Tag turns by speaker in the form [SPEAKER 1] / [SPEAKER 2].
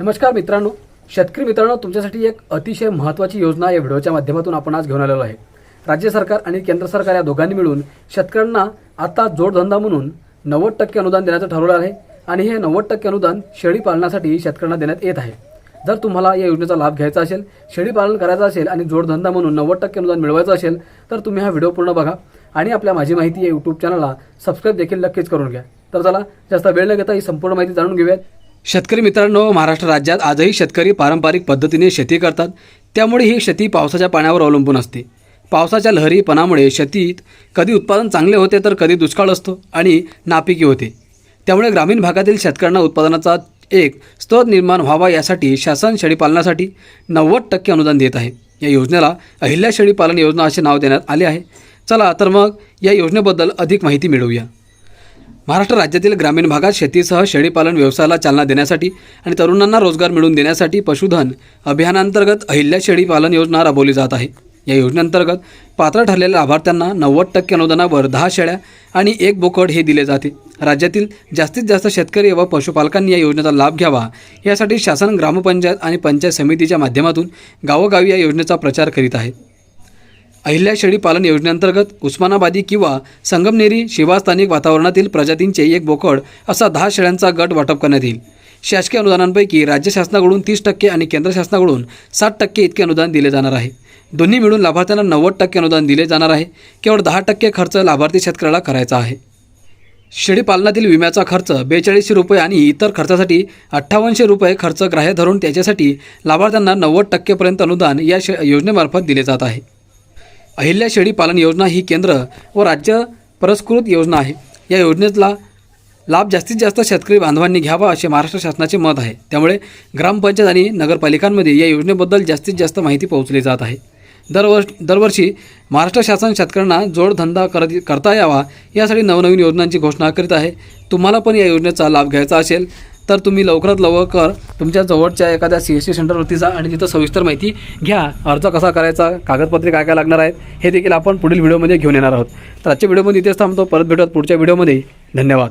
[SPEAKER 1] नमस्कार मित्रांनो. शेतकरी मित्रांनो तुमच्यासाठी एक अतिशय महत्त्वाची योजना या व्हिडिओच्या माध्यमातून आपण आज घेऊन आलेलो आहे. राज्य सरकार आणि केंद्र सरकार या दोघांनी मिळून शेतकऱ्यांना आता जोडधंदा म्हणून नव्वद टक्के अनुदान देण्याचं ठरवलं आहे आणि हे नव्वद टक्के अनुदान शेळी पालनासाठी शेतकऱ्यांना देण्यात येत आहे. जर तुम्हाला या योजनेचा लाभ घ्यायचा असेल शेळी पालन करायचं असेल आणि जोडधंदा म्हणून नव्वद टक्के अनुदान मिळवायचं असेल तर तुम्ही हा व्हिडिओ पूर्ण बघा आणि आपल्या माझी माहिती या यूट्यूब चॅनलला सबस्क्राईब देखील नक्कीच करून घ्या. तर चला जास्त वेळ न घेता ही संपूर्ण माहिती जाणून घेऊयात. शेतकरी मित्रांनो महाराष्ट्र राज्यात आजही शेतकरी पारंपरिक पद्धतीने शेती करतात. त्यामुळे ही शेती पावसाच्या पाण्यावर अवलंबून असते. पावसाच्या लहरीपणामुळे शेतीत कधी उत्पादन चांगले होते तर कधी दुष्काळ असतो आणि नापिकी होते. त्यामुळे ग्रामीण भागातील शेतकऱ्यांना उत्पादनाचा एक स्रोत निर्माण व्हावा यासाठी शासन शेळीपालनासाठी नव्वद टक्के अनुदान देत आहे. या योजनेला अहिल्या शेळीपालन योजना असे नाव देण्यात आले आहे. चला तर मग या योजनेबद्दल अधिक माहिती मिळवूया. महाराष्ट्र राज्यातील ग्रामीण भागात शेतीसह शेळीपालन व्यवसायाला चालना देण्यासाठी आणि तरुणांना रोजगार मिळवून देण्यासाठी पशुधन अभियानांतर्गत अहिल्या शेळीपालन योजना राबवली जात आहे. या योजनेअंतर्गत पात्र ठरलेल्या लाभार्थ्यांना नव्वद टक्के अनुदानावर दहा शेळ्या आणि एक बोकड हे दिले जाते. राज्यातील जास्तीत जास्त शेतकरी व पशुपालकांनी या योजनेचा लाभ घ्यावा. यासाठी शासन ग्रामपंचायत आणि पंचायत समितीच्या माध्यमातून गावोगावी या योजनेचा प्रचार करीत आहे. अहिल्या शेळी पालन योजनेअंतर्गत उस्मानाबादी किंवा संगमनेरी शिवा स्थानिक वातावरणातील प्रजातींचे एक बोकड असा दहा शेळ्यांचा गट वाटप करण्यात येईल. शासकीय अनुदानांपैकी राज्य शासनाकडून तीस टक्के आणि केंद्र शासनाकडून साठ टक्के इतके अनुदान दिले जाणार आहे. दोन्ही मिळून लाभार्थ्यांना नव्वद टक्के अनुदान दिले जाणार आहे. केवळ दहा टक्के खर्च लाभार्थी शेतकऱ्याला करायचा आहे. शेळी पालनातील विम्याचा खर्च बेचाळीसशे रुपये आणि इतर खर्चासाठी अठ्ठावन्नशे रुपये खर्च ग्राह्य धरून त्याच्यासाठी लाभार्थ्यांना नव्वद टक्केपर्यंत अनुदान या शे योजनेमार्फत दिले जात आहे. अहिल्या शेळी पालन योजना ही केंद्र व राज्य पुरस्कृत योजना आहे. या योजनेतला लाभ जास्तीत जास्त शेतकरी बांधवांनी घ्यावा असे महाराष्ट्र शासनाचे मत आहे. त्यामुळे ग्रामपंचायत आणि नगरपालिकांमध्ये या योजनेबद्दल जास्तीत जास्त माहिती पोहोचली जात आहे. दरवर्ष दरवर्षी महाराष्ट्र शासन शेतकऱ्यांना जोडधंदा करत करता यावा यासाठी नवनवीन योजनांची घोषणा करीत आहे. तुम्हाला पण या योजनेचा लाभ घ्यायचा असेल तर तुम्ही लवकरात लवकर तुमच्या जवळच्या एखाद्या सी एस टी सेंटरवरती जा आणि तिथं सविस्तर माहिती घ्या. अर्ज कसा करायचा कागदपत्रे काय काय लागणार आहेत हे देखील आपण पुढील व्हिडिओमध्ये घेऊन येणार आहोत. तर आजच्या व्हिडिओमध्ये इथेच थांबतो. परत भेटत पुढच्या व्हिडिओमध्ये. धन्यवाद.